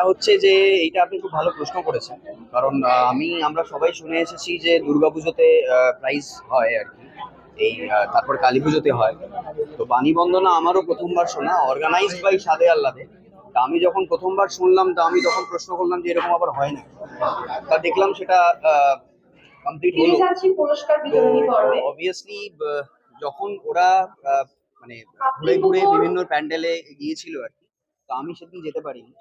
ব্যাপারটা হচ্ছে যে এইটা আপনি খুব ভালো প্রশ্ন করেছেন। কারণ আমি আমরা সবাই শুনে এসেছি যে দুর্গাপুজোতে প্রাইজ হয় আর কি। এই তারপর কালী পুজোতে হয়। তো বাণী বন্দনা আমারও প্রথমবার শোনা অর্গানাইজড বাই সাদে আল্লাদে তা আমি যখন প্রথমবার শুনলাম তা আমি তখন প্রশ্ন করলাম যে এরকম আবার হয় না। তা দেখলাম সেটা কমপ্লিট হলো। অবভিয়াসলি যখন ওরা মানে ঘুরে ঘুরে বিভিন্ন প্যান্ডেলে গিয়েছিল আর কি তো আমি সেদিন যেতে পারিনি।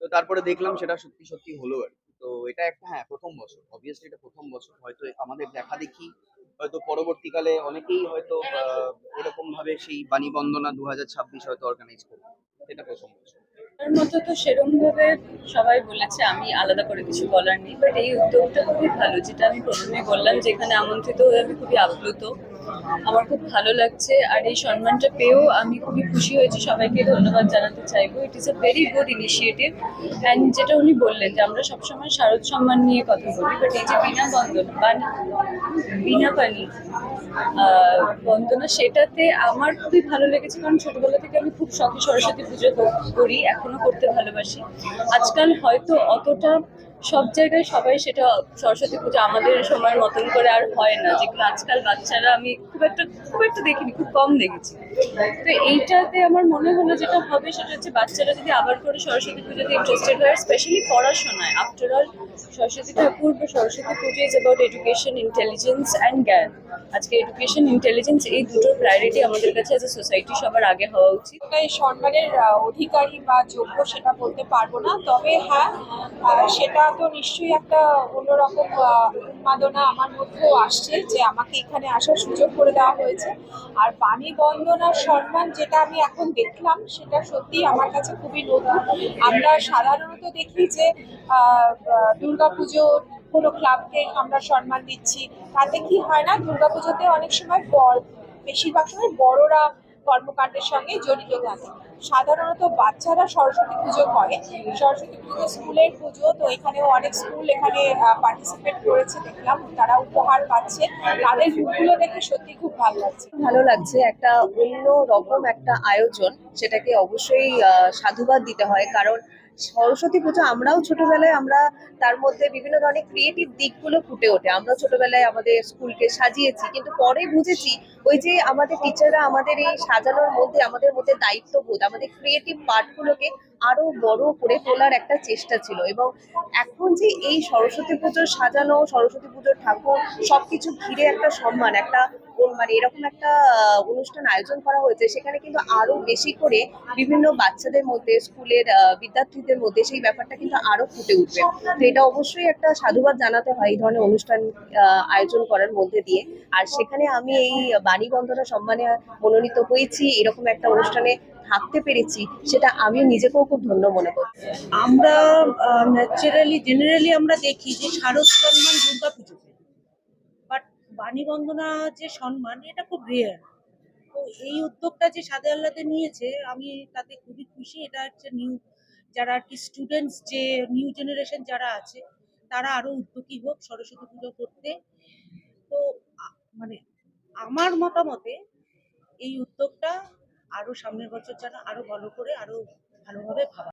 তো তারপরে দেখলাম সেটা সত্যি সত্যি হলো আর কি। তো এটা একটা হ্যাঁ প্রথম বছর। অবভিয়াসলি এটা প্রথম বছর। হয়তো আমাদের দেখা দেখি, হয়তো পরবর্তীকালে অনেকেই হয়তো এরকম ভাবে সেই বাণী বন্দনা দু হাজার ছাব্বিশ হয়তো অর্গানাইজ করবে। এটা প্রথম বছর। তার মতো তো সেরকম ভাবে সবাই বলেছে, আমি আলাদা করে কিছু বলার নেই। বাট এই উদ্যোগটা খুবই ভালো, যেটা আমি প্রথমে বললাম যে এখানে আমন্ত্রিত হয়ে আমি খুবই আপ্লুত। আমার খুব ভালো লাগছে আর এই সম্মানটা পেয়েও আমি খুবই খুশি হয়েছি। সবাইকে ধন্যবাদ জানাতে চাইব। It is a very good initiative and যেটা উনি বললেন যে আমরা সবসময় শারদ সম্মান নিয়ে কথা বলি বাট এই যে বিনা বন্ধন বাণী বিনা পানি বন্দনা, সেটাতে আমার খুবই ভালো লেগেছে কারণ ছোটবেলা থেকে আমি খুব শখে সরস্বতী পুজো করি, এখনও করতে ভালোবাসি। আজকাল হয়তো অতটা সব জায়গায় সবাই সেটা সরস্বতী পুজো আমাদের সময়ের মতন করে আর হয় না। যেগুলো আজকাল বাচ্চারা আমি খুব একটা খুব একটা দেখিনি, খুব কম দেখেছি। তো এইটাতে আমার মনে হলো যেটা হবে সেটা হচ্ছে বাচ্চারা যদি আবার করে সরস্বতী পুজোতে ইন্টারেস্টেড হয় স্পেশালি পড়াশোনায়। আফটার অল সরস্বতী ঠাকুর বা Saraswati Puja is about education intelligence and জ্ঞান। আজকে এডুকেশন ইন্টেলিজেন্স এই দুটোর প্রায়োরিটি আমাদের কাছে অ্যাজ এ সোসাইটি সবার আগে হওয়া উচিত। এই সম্মানের অধিকারী বা যোগ্য সেটা বলতে পারব না, তবে হ্যাঁ সেটা তো নিশ্চয়ই একটা অন্যরকম উন্মাদনা আমার মধ্যেও আসছে যে আমাকে এখানে আসার সুযোগ দেওয়া হয়েছে। আর পানি বন্দনার সম্মান যেটা আমি এখন দেখলাম, সেটা সত্যি আমার কাছে খুবই নতুন। আমরা সাধারণত দেখি যে দুর্গাপুজো কোনো ক্লাবকে আমরা সম্মান দিচ্ছি। তাতে কি হয় না দুর্গাপুজোতে অনেক সময় বড়, বেশিরভাগ সময় বড়রা কর্মকাণ্ডের সঙ্গে জড়িত থাকে। সাধারণত বাচ্চারা সরস্বতী পুজো করে। সরস্বতী পুজো স্কুলের পুজো, তো এখানেও অনেক স্কুল এখানে পার্টিসিপেট করেছে দেখলাম। তারা উপহার পাচ্ছে। তাদের মুখগুলো দেখে সত্যি খুব ভালো লাগছে। ভালো লাগছে। একটা অন্য রকম একটা আয়োজন, সেটাকে অবশ্যই সাধুবাদ দিতে হয়। কারণ সরস্বতী পুজো আমরাও ছোটবেলায় আমরা তার মধ্যে বিভিন্ন ধরনের ক্রিয়েটিভ দিকগুলো ফুটে ওঠে। আমরা ছোটবেলায় আমাদের স্কুলকে সাজিয়েছি, কিন্তু পরে বুঝেছি ওই যে আমাদের টিচাররা আমাদের এই সাজানোর মধ্যে, আমাদের মধ্যে দায়িত্ববোধ আমাদের ক্রিয়েটিভ পার্টগুলোকে আরও বড় করে তোলার একটা চেষ্টা ছিল এবং এখন যে এই সরস্বতী পুজোর সাজানো, সরস্বতী পুজোর ঠাকুর সবকিছু ঘিরে একটা সম্মান, একটা মানে এরকম একটা অনুষ্ঠান আয়োজন করা হয়েছে। সেখানে কিন্তু আরও বেশি করে বিভিন্ন বাচ্চাদের মধ্যে, স্কুলের বিদ্যার্থীদের মধ্যে সেই ব্যাপারটা কিন্তু আরও ফুটে উঠবে। তো এটা অবশ্যই একটা সাধুবাদ জানাতে হয় এই ধরনের অনুষ্ঠান আয়োজন করার মধ্যে দিয়ে। আর সেখানে আমি এই বাণী বন্দনা সম্মানে মনোনীত হয়েছি। এরকম একটা অনুষ্ঠানে থাকতে পেরেছি, সেটা আমি নিজেকেও খুব ধন্য মনে করি আমরা ন্যাচারালি জেনারেলি আমরা দেখি যে শারদ সম্মান দুর্গা পুজোতে। বাট বাণী বন্দনা যে সম্মান এটা খুব রেয়ার তো এই উদ্যোগটা যে সাদে আল্লাতে নিয়েছে, আমি তাতে খুবই খুশি। এটা হচ্ছে নিউ যারা আর কি স্টুডেন্টস যে নিউ জেনারেশন যারা আছে, তারা আরও উদ্যোগী হোক সরস্বতী পুজো করতে। তো মানে আমার মতামতে এই উদ্যোগটা আরও সামনের বছর যেন আরও ভালো করে আরও ভালোভাবে ভাবা।